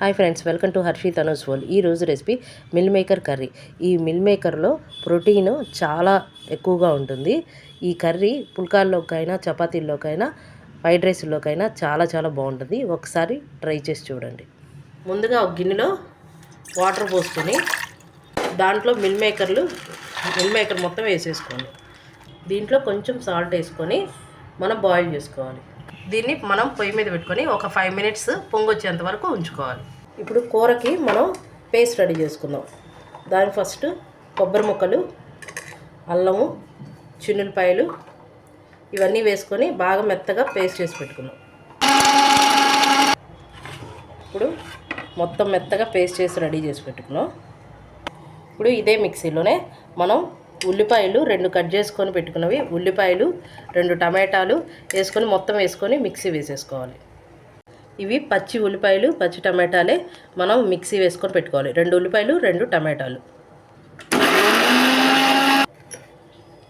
Hi friends welcome to Harshi Tanu's world ఈ రోజు recipe meal maker curry. ఈ mill మేకర్లో ప్రోటీన్ చాలా ఎక్కువగా ఉంటుంది. ఈ కర్రీ పుల్కాల్లోకైనా చపాతీల్లోకైనా ఫ్రైడ్ రైస్లోకైనా చాలా చాలా బాగుంటుంది. ఒకసారి ట్రై చేసి చూడండి. ముందుగా ఒక గిన్నెలో వాటర్ పోసుకొని దాంట్లో మిల్ మేకర్లు మిల్ మేకర్ మొత్తం వేసేసుకోండి. దీంట్లో కొంచెం సాల్ట్ వేసుకొని మనం బాయిల్ చేసుకోవాలి. దీన్ని మనం పొయ్యి మీద పెట్టుకొని ఒక ఫైవ్ మినిట్స్ పొంగొచ్చేంత వరకు ఉంచుకోవాలి. ఇప్పుడు కూరకి మనం పేస్ట్ రెడీ చేసుకుందాం. దాని ఫస్ట్ కొబ్బరి ముక్కలు అల్లము చిన్నులపాయలు ఇవన్నీ వేసుకొని బాగా మెత్తగా పేస్ట్ చేసి పెట్టుకుందాం. ఇప్పుడు మొత్తం మెత్తగా పేస్ట్ చేసి రెడీ చేసి పెట్టుకున్నాం. ఇప్పుడు ఇదే మిక్సీలోనే మనం ఉల్లిపాయలు రెండు కట్ చేసుకొని పెట్టుకున్నవి. ఉల్లిపాయలు రెండు టమాటాలు వేసుకొని మొత్తం వేసుకొని మిక్సీ వేసేసుకోవాలి. ఇవి పచ్చి ఉల్లిపాయలు పచ్చి టమాటాలే మనం మిక్సీ వేసుకొని పెట్టుకోవాలి. రెండు ఉల్లిపాయలు రెండు టమాటాలు.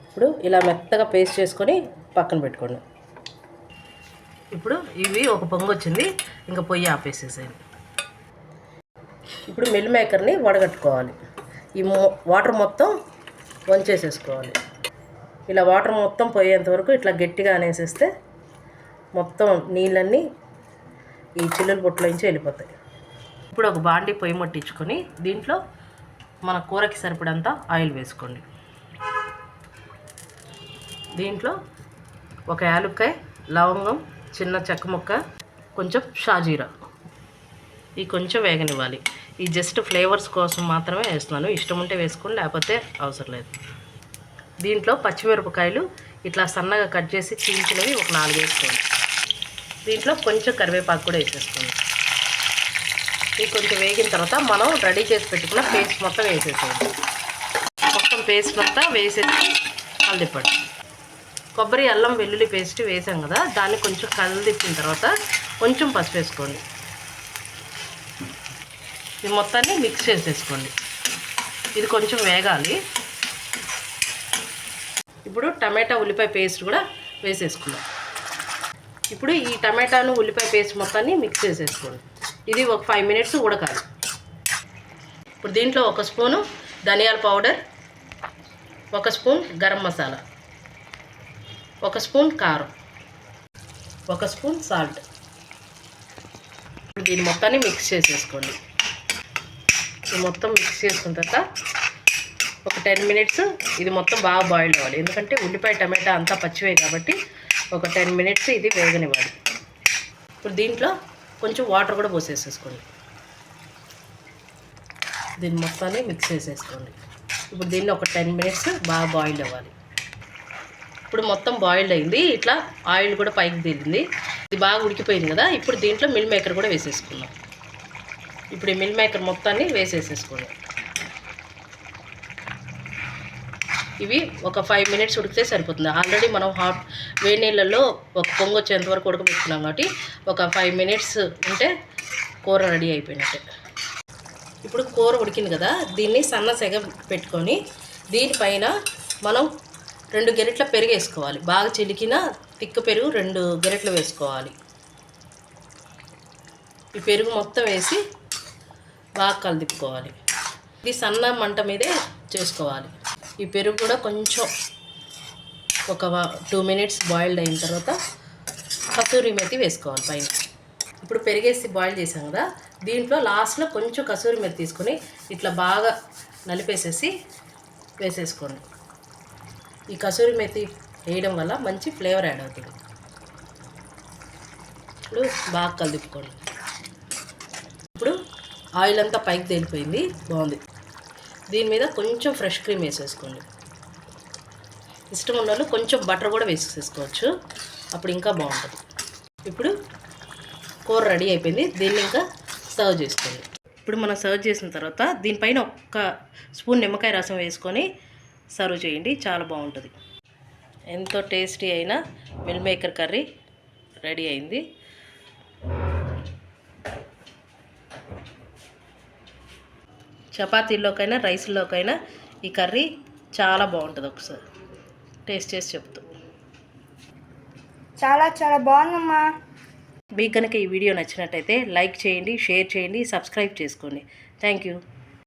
ఇప్పుడు ఇలా మెత్తగా పేస్ట్ చేసుకొని పక్కన పెట్టుకోండి. ఇప్పుడు ఇవి ఒక పొంగు వచ్చింది. ఇంకా పొయ్యి ఆపేసేసేయండి. ఇప్పుడు మిల్ మేకర్ని వడగట్టుకోవాలి. ఈ వాటర్ మొత్తం వంచేసేసుకోవాలి. ఇలా వాటర్ మొత్తం పోయేంత వరకు ఇట్లా గట్టిగా అనేసేస్తే మొత్తం నీళ్ళన్నీ ఈ చిల్లుల పొట్టులోంచి వెళ్ళిపోతాయి. ఇప్పుడు ఒక బాండి పొయ్యి మట్టించుకొని దీంట్లో మన కూరకి సరిపడంత ఆయిల్ వేసుకోండి. దీంట్లో ఒక యాలుక్కాయ లవంగం చిన్న చెక్క ముక్క కొంచెం షాజీరా. ఈ కొంచెం వేగనివ్వాలి. ఈ జస్ట్ ఫ్లేవర్స్ కోసం మాత్రమే వేస్తున్నాను. ఇష్టం ఉంటే వేసుకోండి లేకపోతే అవసరం లేదు. దీంట్లో పచ్చిమిరపకాయలు ఇట్లా సన్నగా కట్ చేసి చీల్చినవి ఒక నాలుగు వేసుకోండి. దీంట్లో కొంచెం కరివేపాకు కూడా వేసేసుకోండి. ఇది కొంచెం వేగిన తర్వాత మనం రెడీ చేసి పెట్టుకున్న పేస్ట్ మొత్తం వేసేసేయండి. మొత్తం పేస్ట్ మొత్తం వేసేసి కలదిప్పండి. కొబ్బరి అల్లం వెల్లుల్లి పేస్ట్ వేసాం కదా దాన్ని కొంచెం కలదిప్పిన తర్వాత కొంచెం పసుపు వేసుకోండి. ఈ మొత్తాన్ని మిక్స్ చేసేసుకోండి. ఇది కొంచెం వేగాలి. ఇప్పుడు టమాటా ఉల్లిపాయ పేస్ట్ కూడా వేసేసుకుందాం. ఇప్పుడు ఈ టమాటాను ఉల్లిపాయ పేస్ట్ మొత్తాన్ని మిక్స్ చేసేసుకోండి. ఇది ఒక ఫైవ్ మినిట్స్ ఉడకాలి. ఇప్పుడు దీంట్లో ఒక స్పూను ధనియాల పౌడర్ ఒక స్పూన్ గరం మసాలా ఒక స్పూన్ కారం ఒక స్పూన్ సాల్ట్ దీని మొత్తాన్ని మిక్స్ చేసేసుకోండి. మొత్తం మిక్స్ చేసుకున్న తర్వాత ఒక టెన్ మినిట్స్ ఇది మొత్తం బాగా బాయిల్ అవ్వాలి. ఎందుకంటే ఉల్లిపాయ టమాటా అంతా పచ్చివే కాబట్టి ఒక టెన్ మినిట్స్ ఇది వేగనివ్వాలి. ఇప్పుడు దీంట్లో కొంచెం వాటర్ కూడా పోసేసేసుకోండి. దీన్ని మొత్తాన్ని మిక్స్ చేసేసుకోండి. ఇప్పుడు దీన్ని ఒక టెన్ మినిట్స్ బాగా బాయిల్ అవ్వాలి. ఇప్పుడు మొత్తం బాయిల్డ్ అయింది. ఇట్లా ఆయిల్ కూడా పైకి తేలింది. ఇది బాగా ఉడికిపోయింది కదా. ఇప్పుడు దీంట్లో మిల్ మేకర్ కూడా వేసేసుకున్నాం ఇప్పుడు ఈ మిల్ మేకర్ మొత్తాన్ని వేసేసేసుకోండి. ఇవి ఒక ఫైవ్ మినిట్స్ ఉడికితే సరిపోతుంది. ఆల్రెడీ మనం హాట్ వేడి నీళ్ళల్లో ఒక పొంగు వచ్చేంత వరకు ఉడకబెట్టుకున్నాం కాబట్టి ఒక ఫైవ్ మినిట్స్ ఉంటే కూర రెడీ అయిపోయినట్టే. ఇప్పుడు కూర ఉడికింది కదా దీన్ని సన్న సెగ పెట్టుకొని దీనిపైన మనం రెండు గెరెట్ల పెరుగు వేసుకోవాలి. బాగా చిలికిన తిక్క పెరుగు రెండు గెరెట్లు వేసుకోవాలి. ఈ పెరుగు మొత్తం వేసి బాగా కలిదిప్పుకోవాలి ఇది సన్న మంట మీదే చేసుకోవాలి. ఈ పెరుగు కూడా కొంచెం ఒక టూ మినిట్స్ బాయిల్డ్ అయిన తర్వాత కసూరి మెతి వేసుకోవాలి పైన. ఇప్పుడు పెరిగేసి బాయిల్ చేసాం కదా దీంట్లో లాస్ట్లో కొంచెం కసూరి మెతి తీసుకొని ఇట్లా బాగా నలిపేసేసి వేసేసుకోండి. ఈ కసూరి మెతి వేయడం వల్ల మంచి ఫ్లేవర్ యాడ్ అవుతుంది. ఇప్పుడు బాగా కలుపుకోండి ఆయిల్ అంతా పైకి తేలిపోయింది. బాగుంది. దీని మీద కొంచెం ఫ్రెష్ క్రీమ్ వేసేసుకోండి. ఇష్టం ఉన్న వాళ్ళు కొంచెం బటర్ కూడా వేసేసుకోవచ్చు. అప్పుడు ఇంకా బాగుంటుంది. ఇప్పుడు కూర రెడీ అయిపోయింది. దీన్ని ఇంకా సర్వ్ చేసుకోండి. ఇప్పుడు మనం సర్వ్ చేసిన తర్వాత దీనిపైన ఒక్క స్పూన్ నిమ్మకాయ రసం వేసుకొని సర్వ్ చేయండి. చాలా బాగుంటుంది. ఎంతో టేస్టీ అయిన మిల్ మేకర్ కర్రీ రెడీ అయింది. చపాతీల్లోకైనా రైస్లోకైనా ఈ కర్రీ చాలా బాగుంటుంది ఒకసారి. టేస్ట్ చేసి చెప్తూ. చాలా చాలా బాగుందమ్మా. మీకు కనుక ఈ వీడియో నచ్చినట్టయితే లైక్ చేయండి షేర్ చేయండి సబ్స్క్రైబ్ చేసుకోండి. Thank you.